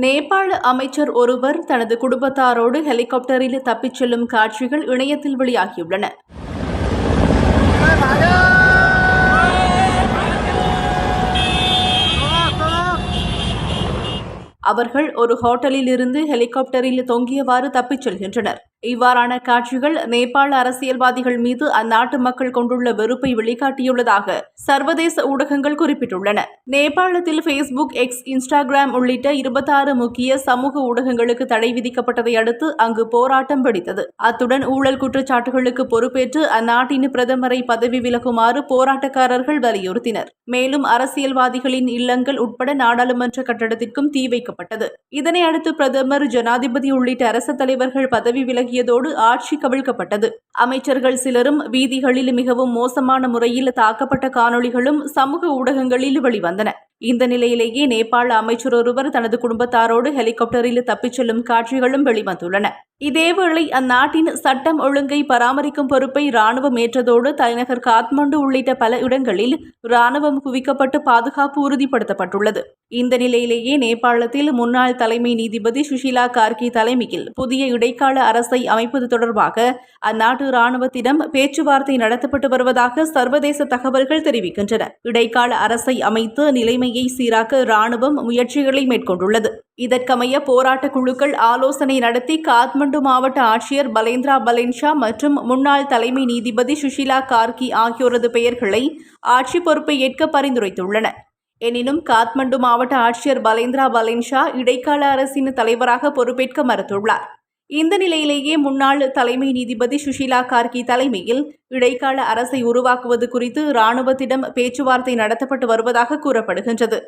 நேபாள அமைச்சர் ஒருவர் தனது குடும்பத்தாரோடு ஹெலிகாப்டரில் தப்பிச் செல்லும் காட்சிகள் இணையத்தில் வெளியாகியுள்ளன. அவர்கள் ஒரு ஹோட்டலில் இருந்து ஹெலிகாப்டரில் தொங்கியவாறு தப்பிச் செல்கின்றனர். இவ்வாறான காட்சிகள் நேபாள அரசியல்வாதிகள் மீது அந்நாட்டு மக்கள் கொண்டுள்ள வெறுப்பை வெளிக்காட்டியுள்ளதாக சர்வதேச ஊடகங்கள் குறிப்பிட்டுள்ளன. நேபாளத்தில் ஃபேஸ்புக் எக்ஸ் இன்ஸ்டாகிராம் உள்ளிட்ட இருபத்தாறு முக்கிய சமூக ஊடகங்களுக்கு தடை விதிக்கப்பட்டதை அடுத்து அங்கு போராட்டம் வெடித்தது. அத்துடன் ஊழல் குற்றச்சாட்டுகளுக்கு பொறுப்பேற்று அந்நாட்டின் பிரதமரை பதவி விலகுமாறு போராட்டக்காரர்கள் வலியுறுத்தினர். மேலும் அரசியல்வாதிகளின் இல்லங்கள் உட்பட நாடாளுமன்ற கட்டடத்திற்கும் தீ வைக்கப்பட்டது. இதனை அடுத்து பிரதமர் ஜனாதிபதி உள்ளிட்ட அரசு தலைவர்கள் பதவி விலகி தொடங்கியதோடு ஆட்சி கவிழ்க்கப்பட்டது. அமைச்சர்கள் சிலரும் வீதிகளில் மிகவும் மோசமான முறையில் தாக்கப்பட்ட காணொளிகளும் சமூக ஊடகங்களில் வெளிவந்தன. இந்த நிலையிலேயே நேபாள அமைச்சர் ஒருவர் தனது குடும்பத்தாரோடு ஹெலிகாப்டரில் தப்பிச் செல்லும் காட்சிகளும் வெளிவந்துள்ளன. இதேவேளை அந்நாட்டின் சட்டம் ஒழுங்கை பராமரிக்கும் பொறுப்பை ராணுவம் ஏற்றதோடு தலைநகர் காத்மண்டு உள்ளிட்ட பல இடங்களில் ராணுவம் குவிக்கப்பட்டு பாதுகாப்பு உறுதிப்படுத்தப்பட்டுள்ளது. இந்த நிலையிலேயே நேபாளத்தில் முன்னாள் தலைமை நீதிபதி சுஷிலா கார்கி தலைமையில் புதிய இடைக்கால அரசை அமைப்பது தொடர்பாக அந்நாட்டு ராணுவத்திடம் பேச்சுவார்த்தை நடத்தப்பட்டு வருவதாக சர்வதேச தகவல்கள் தெரிவிக்கின்றன. இடைக்கால அரசை அமைத்து நிலைமையை சீராக்க ராணுவம் முயற்சிகளை மேற்கொண்டுள்ளது. இதற்கமைய போராட்ட குழுக்கள் ஆலோசனை நடத்தி காத்மண்டு மாவட்ட ஆட்சியர் பலேந்திரா பலேன்ஷா மற்றும் முன்னாள் தலைமை நீதிபதி சுஷிலா கார்கி ஆகியோரது பெயர்களை ஆட்சி பொறுப்பை ஏற்க பரிந்துரைத்துள்ளன. எனினும் காத்மண்டு மாவட்ட ஆட்சியர் பலேந்திரா பலேன்ஷா இடைக்கால அரசின் தலைவராக பொறுப்பேற்க மறுத்துள்ளார். இந்த நிலையிலேயே முன்னாள் தலைமை நீதிபதி சுஷிலா கார்கி தலைமையில் இடைக்கால அரசை உருவாக்குவது குறித்து இராணுவத்திடம் பேச்சுவார்த்தை நடத்தப்பட்டு வருவதாக கூறப்படுகின்றது.